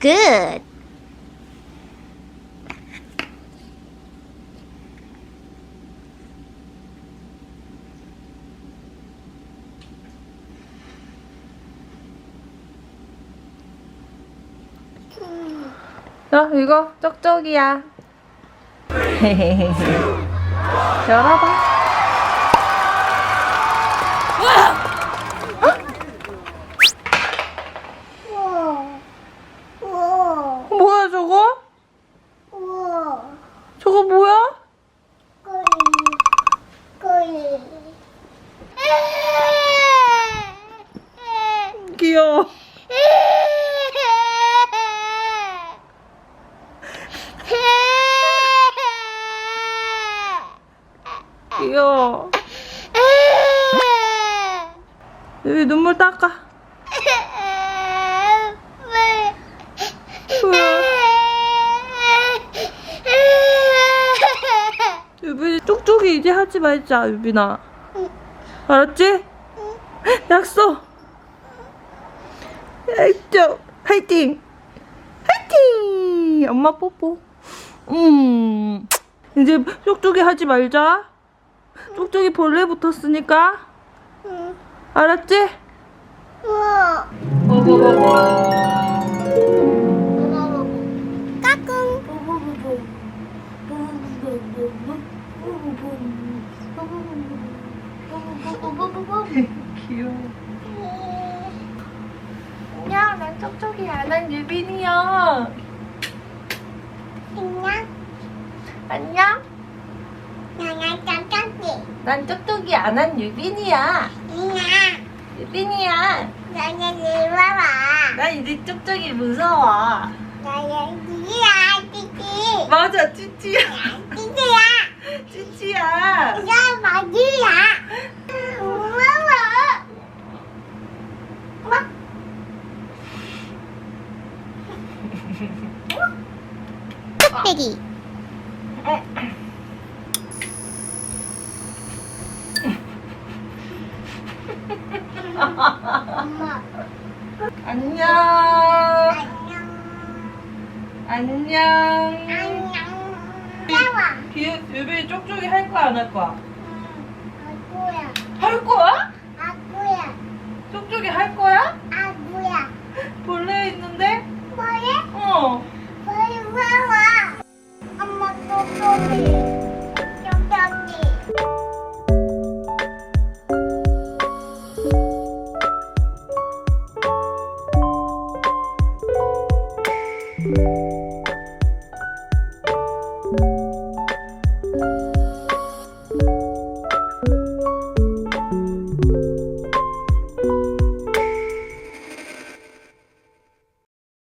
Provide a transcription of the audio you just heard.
끝. 자, 이거 쩍쩍이야. 열어봐. 우와. 우와. 뭐야, 저거? 우와. 저거 뭐야? 꼬리. 꼬리. 귀여워. 귀여워. 여기 눈물 닦아. 쪽쪽이 이제 하지 말자, 유빈아. 알았지? 약속. 약속. 화이팅. 화이팅. 엄마 뽀뽀. 음. 이제 쪽쪽이 하지 말자. 쪽쪽이 벌레 붙었으니까. 알았지? 우와. 까꿍. 귀여워. 안녕, 난 쪽쪽이야. 난 유빈이야. 안녕. 안녕. 난 쪽쪽이야. 난 유빈이야. 안녕. 유빈이야. 나는 이와와. 난 이제 쪽쪽이 무서워. 나는 이야 띠띠. 맞아, 찌찌야. 띠띠야. 찌찌야. 이거 맞이야. 우와와. 뚝배기. 안녕. 안녕. 안녕. 귀, 유빈이 쪽쪽이 할 거야, 안 할 거야? 아구야. 할 거야? 아구야. 쪽쪽이 할 거야? 아구야. 벌레 있는데? 벌레? 어. 벌레 와. 엄마 쪽쪽이.